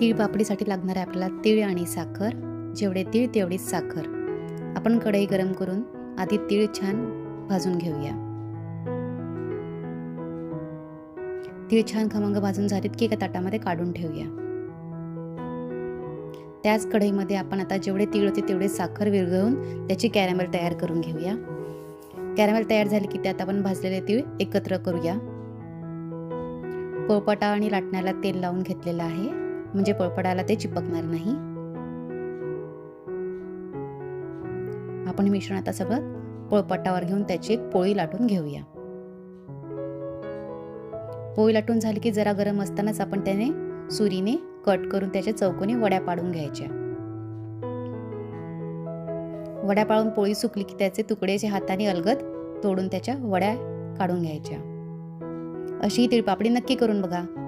तीळ पापडीसाठी लागणार आहे आपल्याला तीळ आणि साखर. जेवढे तीळ तेवढीच साखर. आपण कढई गरम करून आधी तीळ छान भाजून घेऊया. तीळ छान खमंग भाजून झालीत की एका ताटामध्ये काढून ठेवूया. त्याच कढईमध्ये आपण आता जेवढे तीळ होते तेवढे साखर विरघळून त्याची कॅरमेल तयार करून घेऊया. कॅरमेल तयार झाली की त्यात आपण भाजलेले तीळ एकत्र करूया. पोळपाटा आणि लाटण्याला तेल लावून घेतलेलं आहे. म्हणजे पळपडाला ते चिपकणार नाही. आपण मिश्रण आता सगळं पोळपाटावर घेऊन त्याची एक पोळी लाटून घेऊया. पोळी लाटून झाली की जरा गरम असतानाच आपण त्याने सुरीने कट करून त्याच्या चौकोनी वड्या पाडून घ्यायच्या. वड्या पाळून पोळी सुकली की त्याचे तुकडेचे हाताने अलगद तोडून त्याच्या वड्या काढून घ्यायच्या. अशी ही तिळपापडी नक्की करून बघा.